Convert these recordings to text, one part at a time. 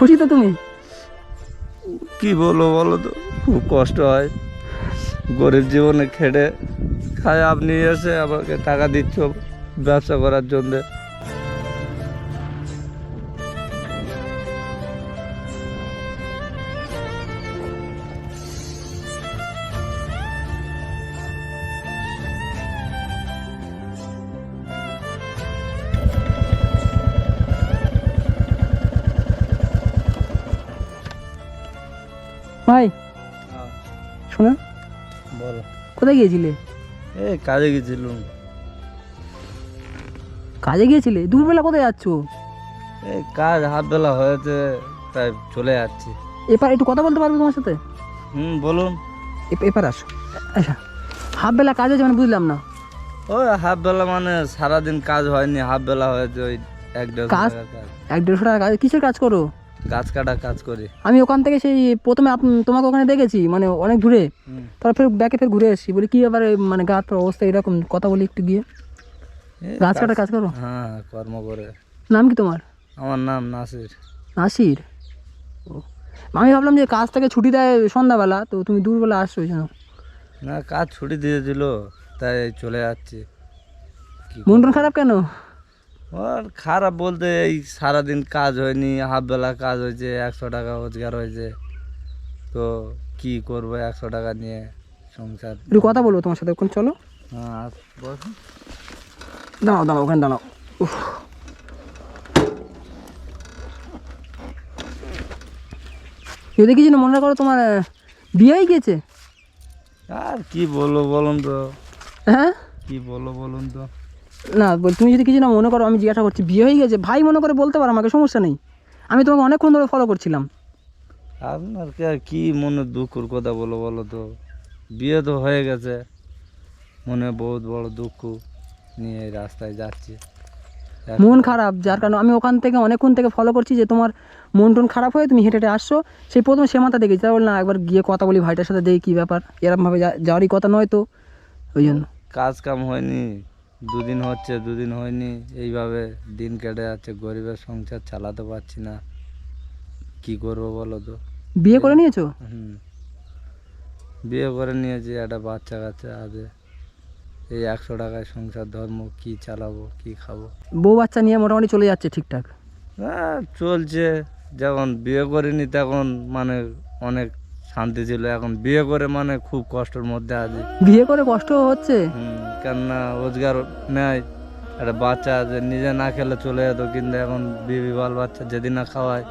খুশি তো তুমি? কি বলব বলো তো? খুব কষ্ট হয়। গরিব জীবনে খেটে খায়, আপনি এসে আমাকে টাকা দিচ্ছ ব্যবসা করার জন্য। কোথায় গিয়েছিলে? এই কাজে গেছিলাম কাজে গিয়েছিলে? দুপুরবেলা কোথায় যাচ্ছ? এই কাজ হাফ বেলা হয়েছে তাই চলে যাচ্ছি। এবার একটু কথা বলতে পারবে তোমার সাথে? হুম বলুন। এ- এপার আসো। আচ্ছা হাফ বেলা কাজ আছে মানে বুঝলাম না। ওই হাফ বেলা মানে সারাদিন কাজ হয়নি হাফ বেলা হয়েছে ওই এক দেড় কাজ? টাকার কাজ। এক দেড়শো টাকা কাজ? কিসের কাজ করো? গাছ কাটা কাজ করি। আমি ওখান থেকে সেই প্রথমে তোমাকে ওখানে দেখেছি মানে অনেক দূরে। তারপর ফের ব্যাকে ফের ঘুরে এসেছি। বলি কি ব্যাপারে মানে গাছ অবস্থা এরকম? কথা বলি একটু গিয়ে। গাছ কাটার কাজ করো। হ্যাঁ কর্ম করে। নাম কি তোমার? আমার নাম নাসির। নাসির? ও। আমি ভাবলাম যে কাজ থেকে ছুটি দেয় সন্ধ্যাবেলা তো তুমি দূরবেলা আসছো ওই জন্য না কাজ ছুটি দিয়েছিল তাই চলে যাচ্ছি। মন খারাপ কেন? আর খারাপ বলতে এই সারাদিন কাজ হয়নি হাফ বেলা কাজ হয়েছে একশো টাকা রোজগার হয়েছে। তো কি করব একশো টাকা নিয়ে সংসার? একটু কথা বলব তোমার সাথে চলো। হ্যাঁ। দাঁড়াও দাঁড়াও ওখানে দাঁড়াও। উফ। যদি কিছু মনে করো তোমার বিয়ে হয়ে গিয়েছে আর কি বলব বলুন তো। হ্যাঁ? কি বলব বলুন তো। না বল তুমি যদি কিছু না মনে করো আমি জিজ্ঞাসা করছি বিয়ে হয়ে গেছে ভাই মনে করে বলতে পারো আমাকে সমস্যা নেই। আমি তোমাকে অনেকক্ষণ ধরে ফলো করছিলাম। আপনার কে আর কি মনে দুঃখর কথা বলো বলো তো? বিয়ে তো হয়ে গেছে। মনে বহুত বড় দুঃখ নিয়ে রাস্তায় যাচ্ছি। মন খারাপ যার কারণে আমি ওখান থেকে অনেকক্ষণ থেকে ফলো করছি যে তোমার মন টন খারাপ হয়ে তুমি হেঁটে হেঁটে আসছো। সেই প্রথমে সে মাথা দেখেছি বল না একবার গিয়ে কথা বলি ভাইটার সাথে দেখি কী ব্যাপার। এরকমভাবে যাওয়ারই কথা নয় তো ওই জন্য। কাজ কাম হয়নি। দুদিন হচ্ছে দুদিন হয়নি। এইভাবে দিন কেটে যাচ্ছে গরিবের সংসার চালাতে পারছি না। কি করব বলো তো? বিয়ে করে নিয়েছো? হুম। বিয়ে করে নিয়েছি একটা বাচ্চা কাচ্চা আছে। এই একশো টাকায় সংসার ধর্ম কি চালাবো কি খাব? বউ বাচ্চা নিয়ে মোটামুটি চলে যাচ্ছে ঠিকঠাক? হ্যাঁ চলছে। যখন বিয়ে করিনি তখন মানে অনেক শান্তি ছিল। এখন বিয়ে করে মানে খুব কষ্টের মধ্যে আছে। বিয়ে করে কষ্ট হচ্ছে? কেননা রোজগার নেয় একটা বাচ্চা আছে নিজে না খেলে চলে যেত কিন্তু এখন বিবি বাল বাচ্চা যেদিন না খাওয়ায়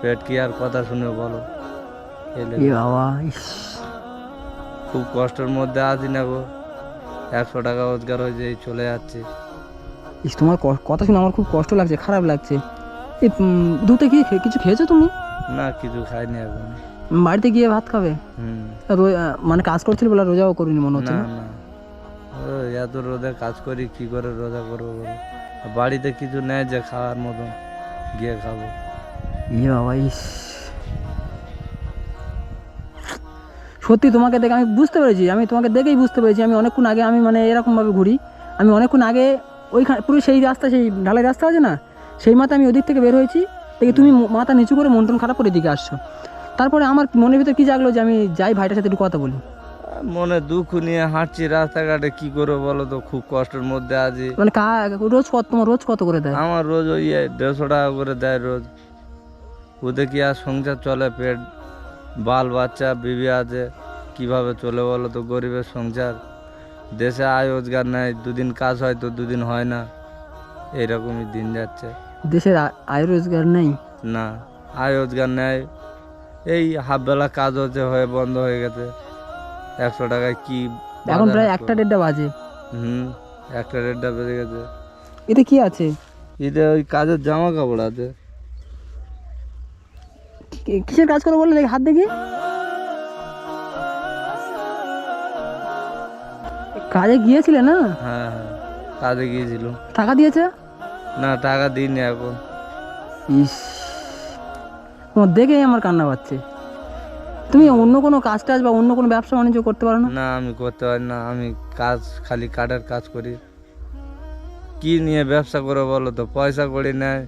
পেট কি আর কথা শুনে বলো? খুব কষ্টের মধ্যে আছি না গো। একশো টাকা রোজগার হয়েছে এই চলে যাচ্ছে। ইস তোমার কথা শুনে আমার খুব কষ্ট লাগছে খারাপ লাগছে। দুধে কি কিছু খেয়েছো তুমি? না কিছু খাইনি এখন। বাড়িতে গিয়ে ভাত খাবে? মানে কাজ করছিল বলে রোজাও করিনি মনে হচ্ছে না? এত রোদে কাজ করি কি করে রোজা করব বাড়িতে কিছু নেই যে খাওয়ার মতন গিয়ে খাব। ইয়ে বাবা ইস। সত্যি তোমাকে দেখে আমি বুঝতে পেরেছি আমি তোমাকে দেখেই বুঝতে পেরেছি আমি অনেকক্ষণ আগে আমি মানে এরকমভাবে ঘুরি। আমি অনেকক্ষণ আগে ওইখানে পুরো সেই রাস্তা সেই ঢালাই রাস্তা আছে না? সেই মাথা আমি ওদিক থেকে বের হয়েছি দেখি তুমি মাথা নিচু করে মন টন খারাপ করে দিকে আসছো। তারপরে আমার মনের ভিতরে কী জাগলো যে আমি যাই ভাইটার সাথে একটু কথা বলি? মনে দুঃখ নিয়ে হাঁটছি রাস্তাঘাটে কি করব বলো তো? খুব কষ্টের মধ্যে আছি। মানে কা রোজ কত তোমার রোজ কত করে দেয়? আমার রোজ ওই দেড়শো টাকা করে দেয় রোজ। ওদের কি আর সংসার চলে? পেট বাল বাচ্চা বিবি আছে কীভাবে চলে বলো তো? গরিবের সংসার। দেশে আয় রোজগার নেয় দুদিন কাজ হয় তো দুদিন হয় না। এইরকমই দিন যাচ্ছে। দেশের আয় রোজগার নেই? না আয় রোজগার নেয় এই হাফ বেলা কাজ হচ্ছে হয়ে বন্ধ হয়ে গেছে। একশো টাকায় কি এখন প্রায় একটা দেড়টা বাজে। হুম একটা দেড়টা বেজে গেছে। এতে কি আছে? ঈদে ওই কাজের জামা কাপড় আছে কিসের কাজ করে বললে? হাত দেখি। কাজে গিয়েছিলে না? হ্যাঁ হ্যাঁ কাজে গিয়েছিলাম। টাকা দিয়েছে? না টাকা দিইনি এখন। ইস। তোমার দেখেই আমার কান্না পাচ্ছে। তুমি অন্য কোনো কাজ টাজ বা অন্য কোনো ব্যবসা বাণিজ্য করতে পারো না? না আমি করতে পারি না। আমি কাজ খালি কাঠের কাজ করি। কি নিয়ে ব্যবসা করে বলো তো? পয়সা করি নেয়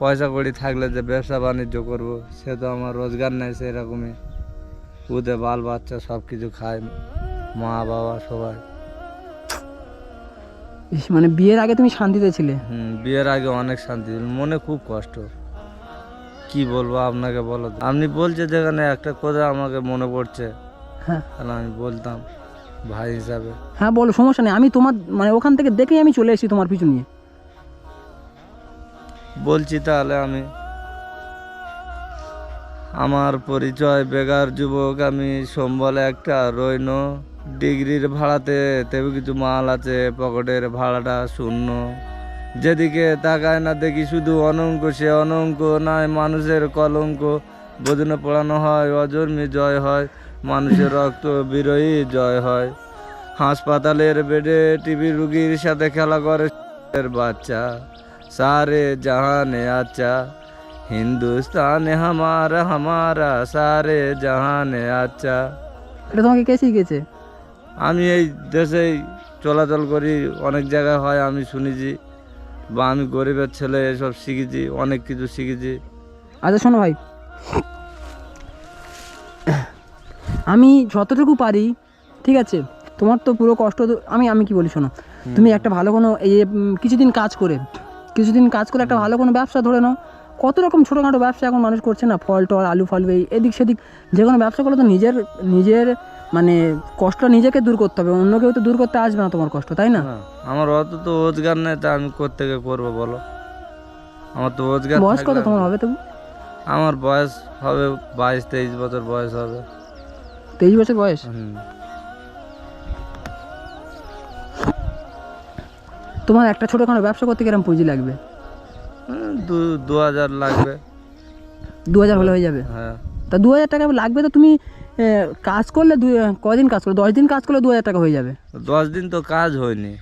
পয়সা কড়ি থাকলে যে ব্যবসা বাণিজ্য করব সে তো আমার রোজগার নেই সেরকমই। ওদের বাল বাচ্চা সব কিছু খায় মা বাবা সবাই। মানে বিয়ের আগে তুমি শান্তিতে ছিলে? হুম বিয়ের আগে অনেক শান্তি মনে খুব কষ্ট। কি বলব আপনাকে বলো আপনি বলছে যেখানে একটা কথা আমাকে মনে পড়ছে। হ্যাঁ। তাহলে আমি বলতাম ভাই হিসাবে। হ্যাঁ বলো সমস্যা নেই। আমি তোমার মানে ওখান থেকে দেখেই আমি চলে এসেছি তোমার পিছু নিয়ে। বলছি তাহলে আমি আমার পরিচয় বেকার যুবক আমি সম্বলে একটা রইন। ডিগ্রির ভাড়াতে তেমন কিছু মাল আছে পকেটের ভাড়াটা শূন্য। যেদিকে তাকায় না দেখি শুধু অনঙ্ক সে অনঙ্ক নয় মানুষের কলঙ্ক। বোধনে পড়ানো হয় অজন্মে জয় হয় মানুষের রক্ত বিরোহী জয় হয়। হাসপাতালের বেডে টিভি রুগীর সাথে খেলা করে বাচ্চা। সারে জাহানে আচ্ছা হিন্দুস্তানে হামার হামারা সারে জাহানে আচ্ছা। এটা তোমাকে কে শিখেছে আমি এই দেশেই চলাচল করি অনেক জায়গায় হয় আমি শুনেছি। বা আমি গরিবের ছেলে এসব শিখেছি অনেক কিছু শিখেছি। আচ্ছা শোনো ভাই। আমি যতটুকু পারি ঠিক আছে? তোমার তো পুরো কষ্ট আমি আমি কি বলি শোনো? তুমি একটা ভালো কোনো এই কিছুদিন কাজ করে কিছুদিন কাজ করে একটা ভালো কোনো ব্যবসা ধরে নাও। কত রকম ছোটোখাটো ব্যবসা এখন মানুষ করছে না ফল টল আলু ফালু এই এদিক সেদিক। যে কোনো ব্যবসা করলে তো নিজের নিজের মানে কষ্টটা নিজেকে দূর করতে হবে অন্য কেউ তো দূর করতে আসবে না তোমার কষ্ট তাই না? আমার অত তো রোজগার নেই তা আমি কোথেকে করব বলো? আমার তো রোজগার বয়স কত তোমার হবে তবু? আমার বয়স হবে বাইশ তেইশ বছর বয়স হবে। তেইশ বছর বয়স? তোমার একটা ছোটোখাটো ব্যবসা করতে কিরম পুঁজি লাগবে? দু দু হাজার লাগবে। দু হাজার হলে হয়ে যাবে? হ্যাঁ। তা দু হাজার টাকা লাগবে তো তুমি কাজ করলে দু কদিন কাজ করলে? দশ দিন কাজ করলে দু হাজার টাকা হয়ে যাবে। দশ দিন তো কাজ হয়নি।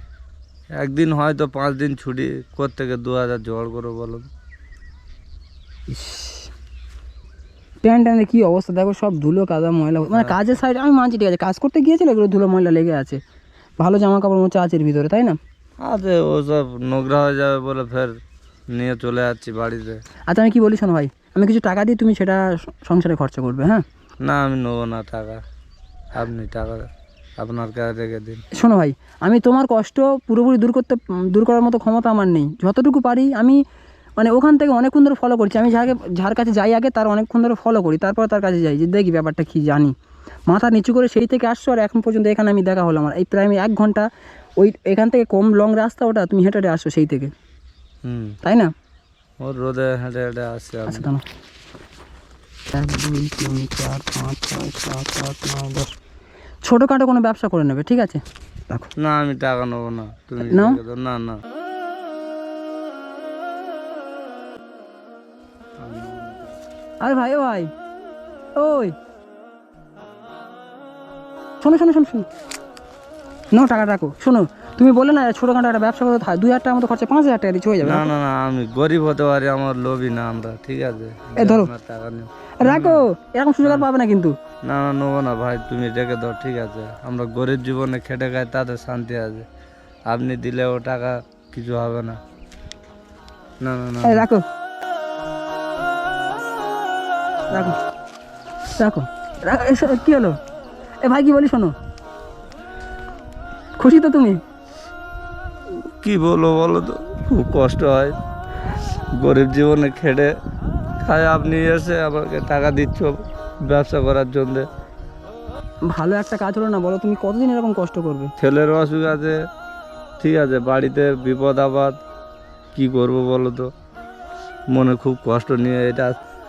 একদিন হয়তো পাঁচ দিন ছুটি করতে থেকে দু হাজার জোগাড় করে বলুন প্যান্ট ট্যান্টের কী অবস্থা? দেখো সব ধুলো কাদা ময়লা। মানে কাজের সাইড আমি মানছি ঠিক আছে। কাজ করতে গিয়েছিল এগুলো ধুলো ময়লা লেগে আছে। ভালো জামা কাপড় মোচা আছে এর ভিতরে তাই না? আছে ওসব নোংরা হয়ে যাবে বলে ফের নিয়ে চলে যাচ্ছি বাড়িতে। আচ্ছা আমি কি বলি শোনো ভাই? আমি কিছু টাকা দিই তুমি সেটা সংসারে খরচা করবে হ্যাঁ? না আমি নেব না টাকা। আপনি টাকা আপনার কাছে রেখে দিন। শোনো ভাই আমি তোমার কষ্ট পুরোপুরি দূর করতে দূর করার মতো ক্ষমতা আমার নেই। যতটুকু পারি আমি মানে ওখান থেকে অনেকক্ষণ ধরে ফলো করছি। আমি যাকে যার কাছে যাই আগে তার অনেকক্ষণ ধরে ফলো করি। তারপর তার কাছে যাই যে দেখি ব্যাপারটা কী জানি। মাথা নিচু করে সেই থেকে আসছো আর এখন পর্যন্ত এখানে আমি দেখা হলো আমার এই প্রায় আমি এক ঘণ্টা ওই এখান থেকে কম লং রাস্তা ওটা তুমি হেঁটে হেঁটে আসছো সেই থেকে। হুম। তাই না? ওর রোদে হেঁটে হেঁটে আসছে আচ্ছা এক দুই তিন চার পাঁচ ছয় সাত আট নয় দশ। ছোটোখাটো কোনো ব্যবসা করে নেবে ঠিক আছে? রাখো না আমি টাকা নেব না। তুমি নাও? না না। আরে ভাই ও ভাই। ওই। শোনো শোনো শোনো শোনো। নাও টাকা রাখো। শোনো তুমি বলে না ছোটোখাটো একটা ব্যবসা করতে দুই হাজার টাকার মতো খরচা পাঁচ হাজার টাকা দিয়ে হয়ে যাবে। না না না আমি গরিব হতে পারি আমার লোভই না আমরা ঠিক আছে? এ ধরো। টাকা নেই। রাখো এরকম সুযোগ আর পাবে না কিন্তু। না না নেব না ভাই তুমি রেখে দাও ঠিক আছে। আমরা গরিব জীবনে খেটে খাই তাতে শান্তি আছে। আপনি দিলেও টাকা কিছু হবে না। না না না এই রাখো। রাখো। রাখো। রাখো কি হলো? এ ভাই কি বলি শোনো। খুশি তো তুমি? কি বলব বলো তো? খুব কষ্ট হয়। গরিব জীবনে খেটে খায় আপনি এসে আমাকে টাকা দিচ্ছ ব্যবসা করার জন্য। ভালো একটা কাজ হলো না বলো তুমি কতদিন এরকম কষ্ট করবে? ছেলের অসুখ আছে ঠিক আছে বাড়িতে বিপদ আপদ কি করব বলো তো? মনে খুব কষ্ট নিয়ে এটা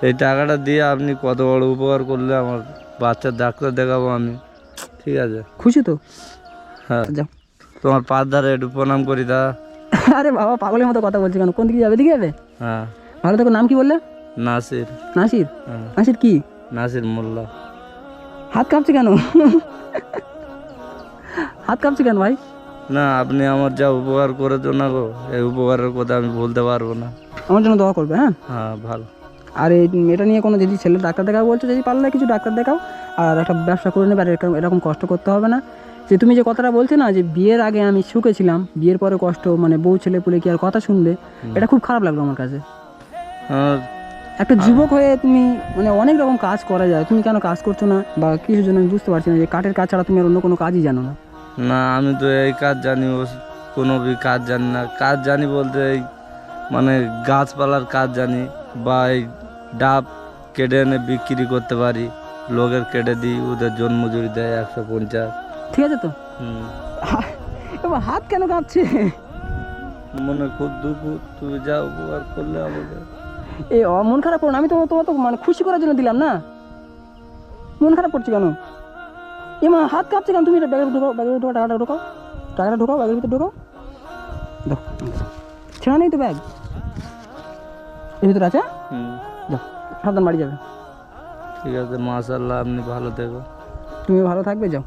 এই টাকাটা দিয়ে আপনি কত বড় উপকার করলে আমার বাচ্চার ডাক্তার দেখাবো আমি ঠিক আছে? খুশি তো? হ্যাঁ। যাও। তোমার পাঁচ ধারে একটু প্রণাম করি দা আরে বাবা পাগলের মতো কথা বলছি কেন? কোন দিকে যাবে? দিকে যাবে? হ্যাঁ। ভালো থেকো নাম কি বললে? নাসির। নাসির? হ্যাঁ। নাসির কি? নাসির মোল্লা। হাত কাঁপছে কেন? হাত কাঁপছে কেন ভাই? না আপনি আমার যা উপকার করেছ না গো এই উপকারের কথা আমি বলতে পারব না। আমার জন্য দোয়া করবে হ্যাঁ? হ্যাঁ ভালো। আর এই এটা নিয়ে কোনো যদি ছেলে ডাক্তার দেখাও বলছো যদি পারলে কিছু ডাক্তার দেখাও আর একটা ব্যবসা করে নেবে আর এরকম এরকম কষ্ট করতে হবে না। যে তুমি যে কথাটা বলছো না যে বিয়ের আগে আমি সুখে ছিলাম বিয়ের পরে কষ্ট মানে বউ ছেলে পুলে কি আর কথা শুনবে এটা খুব খারাপ লাগল আমার কাছে। আর একটা যুবক হয়ে তুমি মানে অনেক রকম কাজ করা যায়। তুমি কেন কাজ করছ না? বা কিসের জন্য আমি বুঝতে পারছি না যে কাঠের কাজ ছাড়া তুমি আর অন্য কোনো কাজই জানো না। না আমি তো এই কাজ জানি ও কোনো বি কাজ জানি না। কাজ জানি বলতে এই মানে গাছপালার কাজ জানি বা এই ডাব কেটে এনে বিক্রি করতে পারি। লোকের কেটে দিই ওদের জন্মজুরি দেয় একশো পঞ্চাশ। ঠিক আছে তো? হুম। এবার হাত কেন কাঁপছে? মনে খুব দুঃখ তুমি যা উপকার করলে আমাকে। অ- মন খারাপ করো না আমি তো তোমার তো মানে খুশি করার জন্য দিলাম না? মন খারাপ করছে কেন? এ মা হাত কাঁপছে কেন? তুমি এটা ব্যাগের ঢোকাও ব্যাগের ঢোকাও টাকাটা ঢোকাও টাকাটা ঢোকাও ব্যাগের ভিতরে ঢোকাও। দেখো ছেঁড়া নেই তো ব্যাগ? এর ভিতরে আছে? যাও সাবধান বাড়ি যাবে। ঠিক আছে মাশাল্লাহ আপনি ভালো থেকো। তুমি ভালো থাকবে যাও।